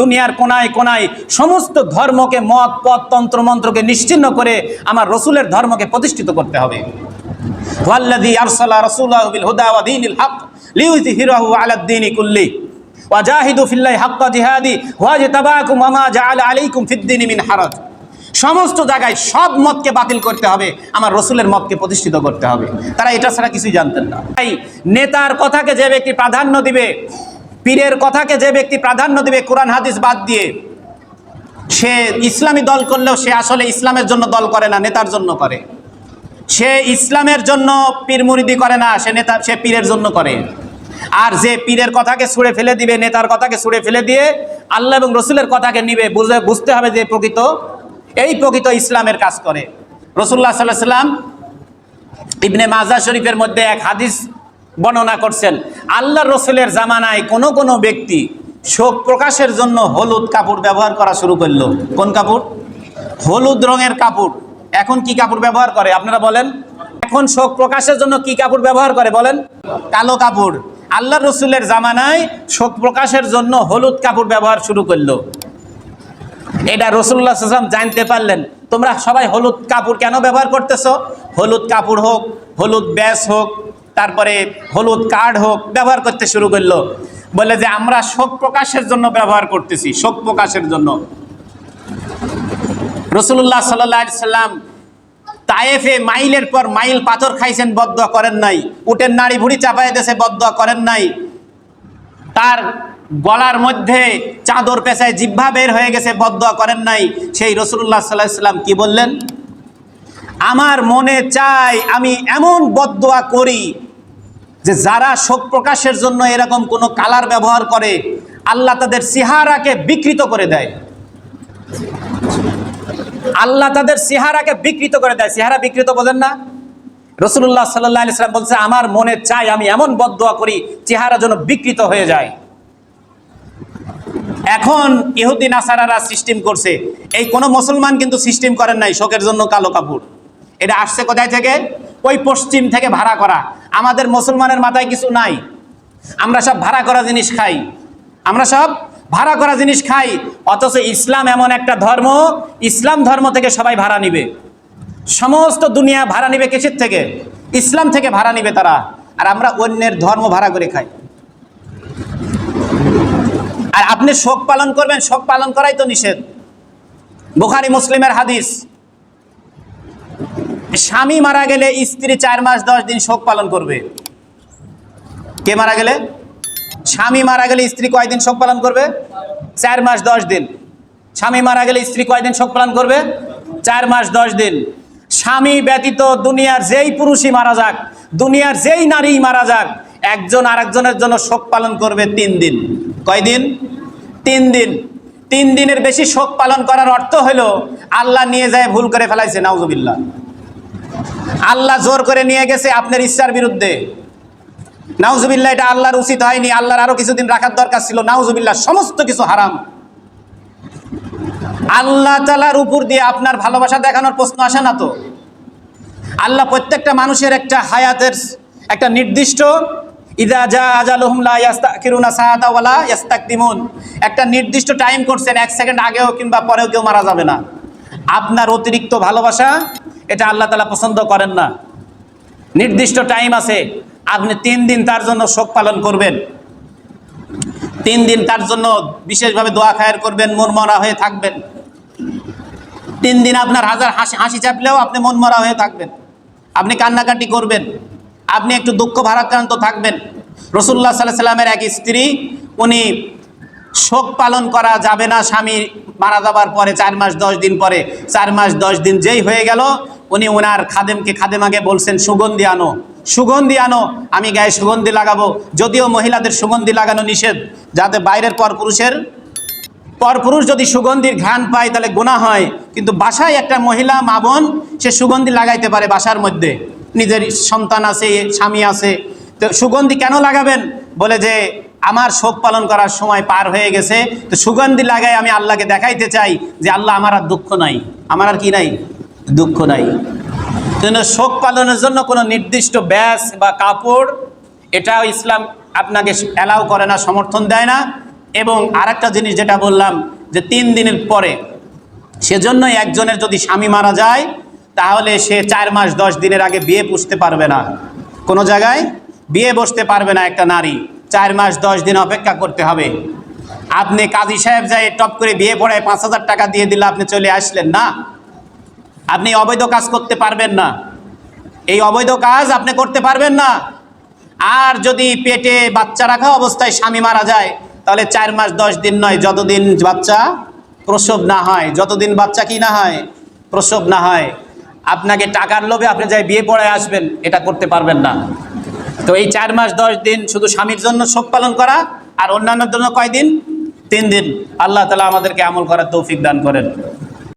দুনিয়ার কোনায় কোনায় সমস্ত ধর্মকে মত, পথ, তন্ত্র, মন্ত্রকে নিশ্চিন্ন করে আমার রসুলের ধর্মকে প্রতিষ্ঠিত করতে হবে। ওয়াল্লাযী আরসালা রাসূলাহু বিল হুদা ওয়া দীনিল হক লিইয়ুযহিরাহু আলা দ্বীনি কুল্লি ওয়াজাহিদু ফিল্লাহি হাক্কা জিহাদি ওয়াজতাবাকুম ওয়া মা জাআলা আলাইকুম সমস্ত জায়গায় সব মতকে বাতিল করতে হবে, আমার রসুলের মতকে প্রতিষ্ঠিত করতে হবে। তারা এটা ছাড়া কিছুই জানতেন না। তাই নেতার কথাকে যে ব্যক্তি প্রাধান্য দিবে পীরের কথাকে যে ব্যক্তি প্রাধান্য দিবে কোরআন, হাদিস বাদ দিয়ে, সে ইসলামী দল করলেও সে আসলে ইসলামের জন্য দল করে না, নেতার জন্য করে। সে ইসলামের জন্য পীর মুরিদি করে না, সে নেতা, সে পীরের জন্য করে। আর যে পীরের কথাকে ছুঁড়ে ফেলে দিবে, নেতার কথাকে ছুঁড়ে ফেলে দিয়ে আল্লাহ এবং রসুলের কথাকে নিবে, বুঝে, বুঝতে হবে যে প্রকৃত, এই প্রকৃত ইসলামের কাজ করে। রসুল্লাহ সাল্লাহ সাল্লাম ইবনে মাজা শরীফের মধ্যে এক হাদিস বর্ণনা করছেন আল্লাহ রসুলের জামানায় কোনো কোনো ব্যক্তি শোক প্রকাশের জন্য হলুদ কাপড় ব্যবহার করা শুরু করল। কোন কাপড়? হলুদ রঙের কাপড়। এখন কি কাপড় ব্যবহার করে? আপনারা বলেন। এখন শোক প্রকাশের জন্য কি কাপড় ব্যবহার করে? বলেন। কালো কাপড়। আল্লাহ রসুলের জামানায় শোক প্রকাশের জন্য হলুদ কাপড় ব্যবহার শুরু করল। এটা রসুল্লাহ সাল্লাম জানতে পারলেন। তোমরা সবাই হলুদ কাপড় কেন ব্যবহার করতেছো? হলুদ কাপড় হোক, হলুদ ব্যাস হোক তারপরে হলুদ কার্ড হোক ব্যবহার করতে শুরু করল। বলে যে, আমরা শোক প্রকাশের জন্য ব্যবহার করতেছি, শোক প্রকাশের জন্য। রসুল্লাহ সাল্লাহ সাল্লাম তায়েফে মাইলের পর মাইল পাথর খাইছেন বদ্ধ করেন নাই। উটের নাড়ি ভুড়ি চাপাই দেশে বদ্ধ করেন নাই। তার গলার মধ্যে চাদর পেশায় জিহ্বা বের হয়ে গেছে বদয়া করেন নাই। সেই রসুল্লাহ সাল্লাহ সাল্লাম কি বললেন? আমার মনে চাই আমি এমন বদয়া করি যে যারা শোক প্রকাশের জন্য এরকম কোনো কালার ব্যবহার করে, আল্লাহ তাদের সিহারাকে বিকৃত করে দেয়। আল্লাহ তাদের সিহারাকে বিকৃত করে দেয়। সিহারা বিকৃত বোঝেন না? রসুল্লাহ সাল্লাহ সাল্লাম বলছে, আমার মনে চাই আমি এমন বদয়া করি, চেহারা যেন বিকৃত হয়ে যায়। এখন ইহুদি নাসারারা সিস্টেম করছে। এই কোনো মুসলমান কিন্তু সিস্টেম করেন নাই শোকের জন্য কালো কাপড়। এটা আসছে কোথায় থেকে? ওই পশ্চিম থেকে ভাড়া করা। আমাদের মুসলমানের মাথায় কিছু নাই। আমরা সব ভাড়া করা জিনিস খাই। আমরা সব ভাড়া করা জিনিস খাই। অথচ ইসলাম এমন একটা ধর্ম, ইসলাম ধর্ম থেকে সবাই ভাড়া নিবে। সমস্ত দুনিয়া ভাড়া নিবে কিসের থেকে? ইসলাম থেকে ভাড়া নিবে তারা। আর আমরা অন্যের ধর্ম ভাড়া করে খাই। আর আপনি শোক পালন করবেন, শোক পালন করাই তো নিষেধ। বুখারি, মুসলিমের হাদিস। স্বামী মারা গেলে স্ত্রী চার মাস, দশ দিন শোক পালন করবে। কে মারা গেলে? স্বামী মারা গেলে স্ত্রী কয়দিন শোক পালন করবে? চার মাস, দশ দিন। স্বামী মারা গেলে স্ত্রী কয়দিন শোক পালন করবে? চার মাস, দশ দিন। স্বামী ব্যতীত দুনিয়ার যেই পুরুষই মারা যাক, দুনিয়ার যেই নারী মারা যাক, একজন আরেকজনের জন্য শোক পালন করবে তিন দিন। কয়দিন তিন দিন। তিন দিনের বেশি শোক পালন করার অর্থ হলো, আল্লাহ নিয়ে যায়, ভুল করে ফেলাইছে, নাউজুবিল্লাহ। আল্লাহ জোর করে নিয়ে গেছে আপনার ইচ্ছার বিরুদ্ধে। নাউজুবিল্লাহ, এটা আল্লাহর উচিত হয়নি, আল্লাহর আরও কিছুদিন রাখার দরকার ছিল, নাউজুবিল্লাহ, সমস্ত কিছু হারাম। আল্লাহ তালার উপর দিয়ে আপনার ভালোবাসা দেখানোর প্রশ্ন আসে না তো? আল্লাহ প্রত্যেকটা মানুষের একটা হায়াতের একটা নির্দিষ্ট, ইদা যা আজালুহুম লা ইয়াস্তাকিরুনা সাআতা ওয়ালা ইয়াস্তাকদিমুন একটা নির্দিষ্ট টাইম করছেন, এক সেকেন্ড আগেও কিংবা পরেও কেউ মারা যাবে না। আপনার অতিরিক্ত ভালোবাসা এটা আল্লাহ তালা পছন্দ করেন না। নির্দিষ্ট টাইম আছে, আপনি তিন দিন তার জন্য শোক পালন করবেন। তিন দিন তার জন্য বিশেষভাবে দোয়া খায়ের করবেন, মনমরা হয়ে থাকবেন। তিন দিন আপনার হাজার হাসি হাসি চাপলেও আপনি মনমরা হয়ে থাকবেন। আপনি কান্নাকাটি করবেন। আপনি একটু দুঃখ ভারাক্রান্ত থাকবেন। রসুল্লাহ সাল্লাহ সাল্লামের এক স্ত্রী, উনি শোক পালন করা যাবে না, স্বামী মারা যাবার পরে, চার মাস, দশ দিন পরে, চার মাস, দশ দিন যেই হয়ে গেল উনি ওনার খাদেমকে খাদেমাকে বলছেন, সুগন্ধি আনো সুগন্ধি আনো, আমি গায়ে সুগন্ধি লাগাবো। যদিও মহিলাদের সুগন্ধি লাগানো নিষেধ, যাতে বাইরের পর পুরুষের পরপুরুষ যদি সুগন্ধির ঘ্রাণ পায় তাহলে গোনা হয়। কিন্তু বাসায় একটা মহিলা, মা বোন, সে সুগন্ধি লাগাইতে পারে বাসার মধ্যে। নিজের সন্তান আছে, স্বামী আছে। তো সুগন্ধি কেন লাগাবেন? বলে যে, আমার শোক পালন করার সময় পার হয়ে গেছে। তো সুগন্ধি লাগাই আমি আল্লাহকে দেখাইতে চাই যে আল্লাহ আমার আর দুঃখ নাই। আমার আর কি নাই? দুঃখ নাই। জন্য শোক পালনের জন্য কোনো নির্দিষ্ট ব্যাস বা কাপড় এটাও ইসলাম আপনাকে অ্যালাউ করে না, সমর্থন দেয় না। এবং আরেকটা জিনিস যেটা বললাম যে তিন দিনের পরে সেজন্যই একজনের যদি স্বামী মারা যায়, তাহলে সে চার মাস দশ দিনের আগে বিয়ে পুষতে পারবে না। কোনো জায়গায় বিয়ে বসতে পারবে না একটা নারী। চার মাস দশ দিন অপেক্ষা করতে হবে। আপনি কাজী সাহেব যাই টপ করে বিয়ে পড়ায় পাঁচ হাজার টাকা দিয়ে দিলে আপনি চলে আসলেন না। আপনি অবৈধ কাজ করতে পারবেন না। এই অবৈধ কাজ আপনি করতে পারবেন না। আর যদি পেটে বাচ্চা রাখা অবস্থায় স্বামী মারা যায়, তাহলে চার মাস, দশ দিন নয়, যতদিন বাচ্চা প্রসব না হয়, যতদিন বাচ্চা কি না হয়, প্রসব না হয়, আপনাকে টাকার লোভে আপনি যাই বিয়ে পড়ায় আসবেন, এটা করতে পারবেন না। তো এই চার মাস, দশ দিন শুধু স্বামীর জন্য শোক পালন করা, আর অন্যান্যর জন্য কয়দিন? তিন দিন। আল্লাহ তালা আমাদেরকে আমল করার তৌফিক দান করেন।